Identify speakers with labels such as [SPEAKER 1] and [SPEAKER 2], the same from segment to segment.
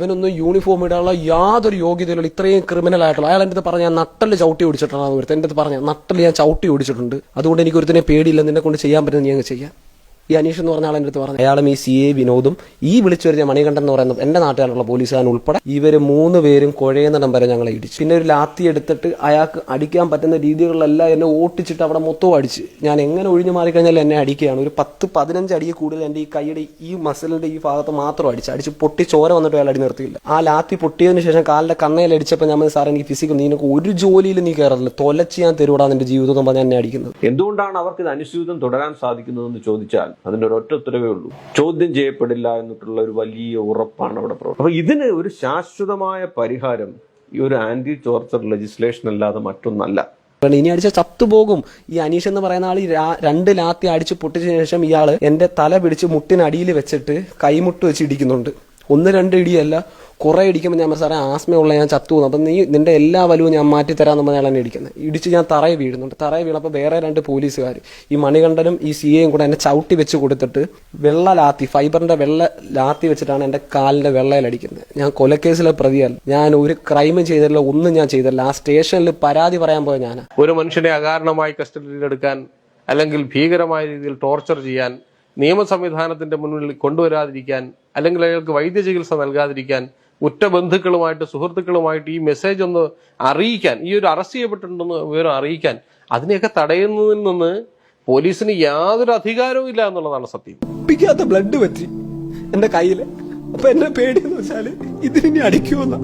[SPEAKER 1] ഇവനൊന്നും യൂണിഫോം ഇടാനുള്ള യാതൊരു യോഗ്യതയിലുള്ള ഇത്രയും ക്രിമിനൽ ആയിട്ടുള്ള അയാൾ എന്റെ പറഞ്ഞ നട്ടൽ ചവിട്ടി ഓടിച്ചിട്ടാണ് ഒരുത്തൻ. എന്റെ അടുത്ത് പറഞ്ഞ നട്ടൽ ഞാൻ ചവിട്ടി ഓടിച്ചിട്ടുണ്ട്. അതുകൊണ്ട് എനിക്ക് ഒരുത്തിനെ പേടിയില്ല. നിന്നെ കൊണ്ട് ചെയ്യാൻ പറ്റുന്ന നീ അങ്ങ് ചെയ്യാം. ഈ അനീഷ് എന്ന് പറഞ്ഞ ആളെ അടുത്ത് പറഞ്ഞു. അയാളും ഈ സി എ വിനോദും ഈ വിളിച്ചു വരുന്ന മണികണ്ഠൻ എന്ന് പറയുന്ന എന്റെ നാട്ടുകാരുള്ള പോലീസുകാരൻ ഉൾപ്പെടെ ഇവർ മൂന്ന് പേരും കുഴയുന്നിടം വരെ ഞങ്ങളെ ഇടിച്ചു. പിന്നെ ഒരു ലാത്തി എടുത്തിട്ട് അയാൾക്ക് അടിക്കാൻ പറ്റുന്ന രീതികളിലെല്ലാം എന്നെ ഓട്ടിച്ചിട്ട് അവിടെ മൊത്തം അടിച്ച്. ഞാൻ എങ്ങനെ ഒഴിഞ്ഞു മാറിക്കഴിഞ്ഞാൽ എന്നെ അടിക്കുകയാണ്. ഒരു പത്ത് പതിനഞ്ച് അടിയെ കൂടുതൽ എന്റെ ഈ കൈയുടെ ഈ മസിലിന്റെ ഈ ഭാഗത്ത് മാത്രം അടിച്ച്. അടിച്ച് പൊട്ടി ചോര വന്നിട്ട് അയാൾ അടി നിർത്തിയില്ല. ആ ലാത്തി പൊട്ടിയതിന് ശേഷം കാലിന്റെ കണ്ണയിൽ അടിച്ചപ്പോൾ ഞാൻ സാർ എനിക്ക് ഫിസിക്കും നീ നിനക്ക് ഒരു ജോലിയിൽ നീ കയറില്ല തൊലച്ച് ഞാൻ തരൂടാ നിന്റെ ജീവിതം പറഞ്ഞാൽ എന്നെ അടിക്കുന്നത്.
[SPEAKER 2] എന്തുകൊണ്ടാണ് അവർക്ക് ഇത് അനുസ്യൂതം തുടരാൻ സാധിക്കുന്നതെന്ന് ചോദിച്ചാൽ അതിന്റെ ഒറ്റ ഉത്തരവേ ഉള്ളൂ. ചോദ്യം ചെയ്യപ്പെടില്ല എന്നിട്ടുള്ള ഒരു വലിയ ഉറപ്പാണ് അവിടെ പ്രവർത്തനം അപ്പൊ ഇതിന് ഒരു ശാശ്വതമായ പരിഹാരം ഈ ഒരു ആന്റി ടോർച്ചർ ലെജിസ്ലേഷൻ അല്ലാതെ മറ്റൊന്നല്ല.
[SPEAKER 1] ഇനി അടിച്ച ചത്തുപോകും. ഈ അനീഷ് എന്ന് പറയുന്ന ആൾ രണ്ട് ലാത്തി അടിച്ച് പൊട്ടിച്ച ശേഷം ഇയാൾ എന്റെ തല പിടിച്ച് മുട്ടിനടിയിൽ വെച്ചിട്ട് കൈമുട്ട് വെച്ച് ഇടിക്കുന്നുണ്ട്. ഒന്ന് രണ്ട് ഇടിയല്ല കുറെ ഇടിക്കുമ്പോൾ ഞാൻ സാറേ ആസ്മയുള്ള ഞാൻ ചത്തു അപ്പം നീ നിന്റെ എല്ലാ വലുവും ഞാൻ മാറ്റി തരാമെന്ന് പറഞ്ഞാൽ എന്നെ ഇടിക്കുന്നത് ഇടിച്ച് ഞാൻ തറയെ വീഴുന്നുണ്ട്. തറയെ വീണപ്പോൾ വേറെ രണ്ട് പോലീസുകാർ ഈ മണികണ്ഠനും ഈ സി എയും കൂടെ എന്നെ ചവിട്ടി വെച്ച് കൊടുത്തിട്ട് വെള്ള ലാത്തി ഫൈബറിന്റെ വെള്ള ലാത്തി വെച്ചിട്ടാണ് എന്റെ കാലിന്റെ വെള്ളയിൽ അടിക്കുന്നത് ഞാൻ കൊലക്കേസിലെ പ്രതിയല്ല. ഞാൻ ഒരു ക്രൈമും ചെയ്തില്ല ഒന്നും ഞാൻ ചെയ്തില്ല. ആ സ്റ്റേഷനിൽ പരാതി പറയാൻ പോയ ഞാൻ
[SPEAKER 3] ഒരു മനുഷ്യനെ അകാരണമായി കസ്റ്റഡിയിലെടുക്കാൻ അല്ലെങ്കിൽ ഭീകരമായ രീതിയിൽ ടോർച്ചർ ചെയ്യാൻ നിയമ സംവിധാനത്തിന്റെ മുന്നിൽ കൊണ്ടുവരാതിരിക്കാൻ അല്ലെങ്കിൽ അയാൾക്ക് വൈദ്യ ചികിത്സ നൽകാതിരിക്കാൻ ഉറ്റ ബന്ധുക്കളുമായിട്ട് സുഹൃത്തുക്കളുമായിട്ട് ഈ മെസ്സേജ് ഒന്ന് അറിയിക്കാൻ ഈ ഒരു അറസ്റ്റ് ചെയ്യപ്പെട്ടിട്ടുണ്ടെന്ന് വിവരം അറിയിക്കാൻ അതിനെയൊക്കെ തടയുന്നതിൽ നിന്ന് പോലീസിന് യാതൊരു അധികാരവും ഇല്ല എന്നുള്ളതാണ് സത്യം.
[SPEAKER 1] ഒപ്പിക്കാത്ത ബ്ലഡ് പറ്റി എന്റെ കയ്യിൽ. അപ്പൊ എന്നെ പേടിയെന്ന് വെച്ചാൽ ഇതിനി അടിക്കുമെന്ന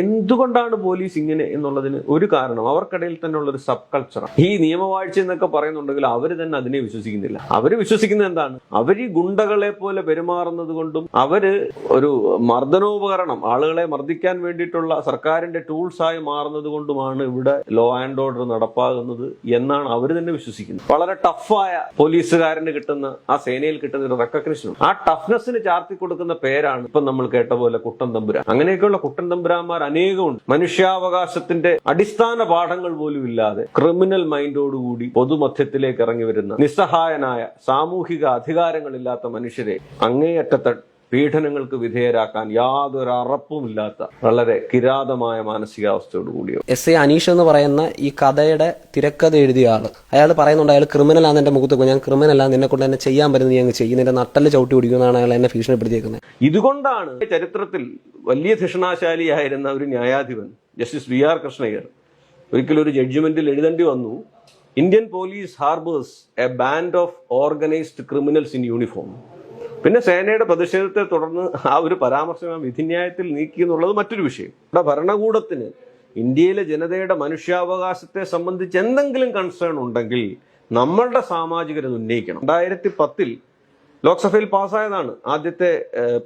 [SPEAKER 2] എന്തുകൊണ്ടാണ് പോലീസ് ഇങ്ങനെ എന്നുള്ളതിന് ഒരു കാരണം അവർക്കിടയിൽ തന്നെ ഉള്ള ഒരു സബ് കൾച്ചറാണ്. ഈ നിയമവാഴ്ച എന്നൊക്കെ പറയുന്നുണ്ടെങ്കിൽ അവർ തന്നെ അതിനെ വിശ്വസിക്കുന്നില്ല. അവർ വിശ്വസിക്കുന്നത് എന്താണ്? അവർ ഈ ഗുണ്ടകളെ പോലെ പെരുമാറുന്നത് കൊണ്ടും അവർ ഒരു മർദ്ദനോപകരണം ആളുകളെ മർദ്ദിക്കാൻ വേണ്ടിയിട്ടുള്ള സർക്കാരിന്റെ ടൂൾസ് ആയി മാറുന്നത് കൊണ്ടുമാണ് ഇവിടെ ലോ ആൻഡ് ഓർഡർ നടപ്പാകുന്നത് എന്നാണ് അവർ തന്നെ വിശ്വസിക്കുന്നത്. വളരെ ടഫായ പോലീസുകാരന് കിട്ടുന്ന ആ സേനയിൽ കിട്ടുന്ന ഒരു റെക്കഗ്നിഷൻ ആ ടഫ്നെസ്സിന് ചാർത്തി കൊടുക്കുന്ന പേരാണ് ഇപ്പൊ നമ്മൾ കേട്ട പോലെ കുട്ടൻ തമ്പുരാൻ. അങ്ങനെയൊക്കെയുള്ള കുട്ടൻ തമ്പുരാന്മാർ അനേകമുണ്ട്. മനുഷ്യാവകാശത്തിന്റെ അടിസ്ഥാന പാഠങ്ങൾ പോലും ഇല്ലാതെ ക്രിമിനൽ മൈൻഡോടുകൂടി പൊതുമധ്യത്തിലേക്ക് ഇറങ്ങി വരുന്ന നിസ്സഹായനായ സാമൂഹിക അധികാരങ്ങളില്ലാത്ത മനുഷ്യരെ അങ്ങേയറ്റത്തെ പീഡനങ്ങൾക്ക് വിധേയരാക്കാൻ യാതൊരു അറപ്പുമില്ലാത്ത വളരെ കിരാതമായ മാനസികാവസ്ഥയോട് കൂടിയോ.
[SPEAKER 1] എസ് എ അനീഷ് എന്ന് പറയുന്ന ഈ കഥയുടെ തിരക്കഥ എഴുതിയ ആൾ. അയാൾ പറയുന്നുണ്ട് അയാൾ ക്രിമിനൽ ആണ് എന്റെ മുഖത്ത് ഞാൻ ക്രിമിനൽ ആണ് നിന്നെ കൊണ്ട് എന്നെ ചെയ്യാൻ പറ്റുന്ന അങ്ങ് ചെയ്യും. നിന്റെ നട്ടൽ ചവിട്ടി പിടിക്കുന്നതാണ് അയാൾ എന്നെ ഭീഷണിപ്പെടുത്തിയേക്കുന്നത്.
[SPEAKER 2] ഇതുകൊണ്ടാണ് ചരിത്രത്തിൽ വലിയ ധിഷണാശാലിയായിരുന്ന ഒരു ന്യായാധിപൻ ജസ്റ്റിസ് വി ആർ കൃഷ്ണയ്യർ ഒരിക്കലും ഒരു ജഡ്ജ്മെന്റിൽ എഴുതേണ്ടി വന്നു Indian police harbours a band of organised criminals in uniform. പിന്നെ സേനയുടെ പ്രതിഷേധത്തെ തുടർന്ന് ആ ഒരു പരാമർശം ആ വിധിന്യായത്തിൽ നീക്കി എന്നുള്ളത് മറ്റൊരു വിഷയം. ഇവിടെ ഭരണകൂടത്തിന് ഇന്ത്യയിലെ ജനതയുടെ മനുഷ്യാവകാശത്തെ സംബന്ധിച്ച് എന്തെങ്കിലും കൺസേൺ ഉണ്ടെങ്കിൽ നമ്മളുടെ സാമാജികരെ ഉന്നയിക്കണം. രണ്ടായിരത്തി പത്തിൽ ലോക്സഭയിൽ പാസ്സായതാണ് ആദ്യത്തെ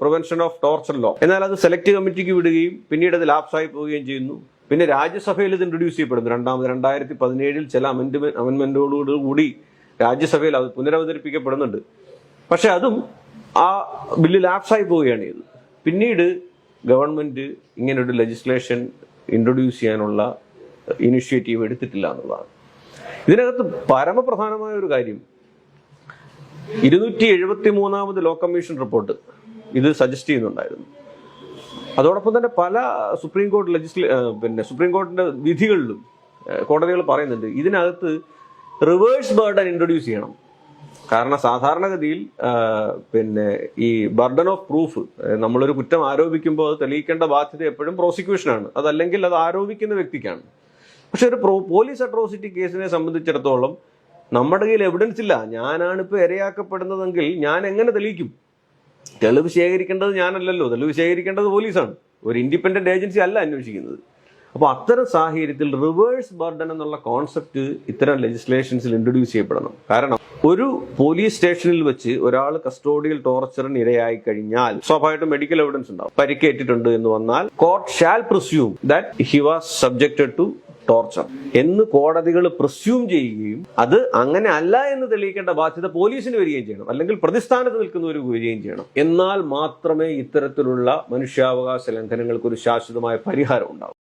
[SPEAKER 2] പ്രിവെൻഷൻ ഓഫ് ടോർച്ചർ ലോ എന്നാൽ അത് സെലക്ട് കമ്മിറ്റിക്ക് വിടുകയും പിന്നീട് അത് ലാപ്സായി പോവുകയും ചെയ്യുന്നു. പിന്നെ രാജ്യസഭയിൽ ഇത് ഇൻട്രൊഡ്യൂസ് ചെയ്യപ്പെടുന്നു. രണ്ടാമത് രണ്ടായിരത്തി പതിനേഴിൽ ചില അമെൻഡ്മെന്റ് അമെൻമെന്റോടുകൂടി കൂടി രാജ്യസഭയിൽ അത് പുനരവതരിപ്പിക്കപ്പെടുന്നുണ്ട്. പക്ഷെ അതും ആ ബില്ല് ലാപ്സായി പോവുകയാണ് ചെയ്തത് പിന്നീട് ഗവൺമെന്റ് ഇങ്ങനൊരു ലെജിസ്ലേഷൻ ഇൻട്രൊഡ്യൂസ് ചെയ്യാനുള്ള ഇനിഷ്യേറ്റീവ് എടുത്തിട്ടില്ല എന്നുള്ളതാണ്. ഇതിനകത്ത് പരമപ്രധാനമായ ഒരു കാര്യം. ഇരുന്നൂറ്റി എഴുപത്തി മൂന്നാമത് ലോ കമ്മീഷൻ റിപ്പോർട്ട് ഇത് സജസ്റ്റ് ചെയ്യുന്നുണ്ടായിരുന്നു. അതോടൊപ്പം തന്നെ പല സുപ്രീം കോടതി ലെജിസ്ലേ പിന്നെ സുപ്രീം കോടതിന്റെ വിധികളിലും കോടതികൾ പറയുന്നുണ്ട് ഇതിനകത്ത് റിവേഴ്സ് ബേർഡൻ ഇൻട്രൊഡ്യൂസ് ചെയ്യണം. കാരണം സാധാരണഗതിയിൽ പിന്നെ ഈ ബർഡൻ ഓഫ് പ്രൂഫ് നമ്മളൊരു കുറ്റം ആരോപിക്കുമ്പോൾ അത് തെളിയിക്കേണ്ട ബാധ്യത എപ്പോഴും പ്രോസിക്യൂഷനാണ്. അതല്ലെങ്കിൽ അത് ആരോപിക്കുന്ന വ്യക്തിക്കാണ്. പക്ഷെ ഒരു പോലീസ് അട്രോസിറ്റി കേസിനെ സംബന്ധിച്ചിടത്തോളം നമ്മുടെ കയ്യിൽ എവിഡൻസ് ഇല്ല. ഞാനാണ് ഇപ്പോൾ ഇരയാക്കപ്പെടുന്നതെങ്കിൽ ഞാൻ എങ്ങനെ തെളിയിക്കും? തെളിവ് ശേഖരിക്കേണ്ടത് ഞാനല്ലല്ലോ. തെളിവ് ശേഖരിക്കേണ്ടത് പോലീസാണ്. ഒരു ഇൻഡിപെൻഡന്റ് ഏജൻസി അല്ല അന്വേഷിക്കുന്നത്. അപ്പോൾ അത്തരം സാഹചര്യത്തിൽ റിവേഴ്സ് ബർഡൻ എന്നുള്ള കോൺസെപ്റ്റ് ഇത്തരം ലെജിസ്ലേഷൻസിൽ ഇൻട്രൊഡ്യൂസ് ചെയ്യപ്പെടണം. കാരണം ഒരു പോലീസ് സ്റ്റേഷനിൽ വെച്ച് ഒരാൾ കസ്റ്റോഡിയൽ ടോർച്ചറിന് ഇരയായി കഴിഞ്ഞാൽ സ്വാഭാവികമായിട്ടും മെഡിക്കൽ എവിഡൻസ് ഉണ്ടാവും. പരിക്കേറ്റിട്ടുണ്ട് എന്ന് വന്നാൽ court shall presume that he was subjected to torture എന്ന് കോടതികൾ പ്രിസ്യൂം ചെയ്യുകയും അത് അങ്ങനെ അല്ല എന്ന് തെളിയിക്കേണ്ട ബാധ്യത പോലീസിന് വരികയും ചെയ്യണം. അല്ലെങ്കിൽ പ്രതിസ്ഥാനത്ത് നിൽക്കുന്നവർക്ക് വരികയും ചെയ്യണം. എന്നാൽ മാത്രമേ ഇത്തരത്തിലുള്ള മനുഷ്യാവകാശ ലംഘനങ്ങൾക്ക് ഒരു ശാശ്വതമായ പരിഹാരം ഉണ്ടാവൂ.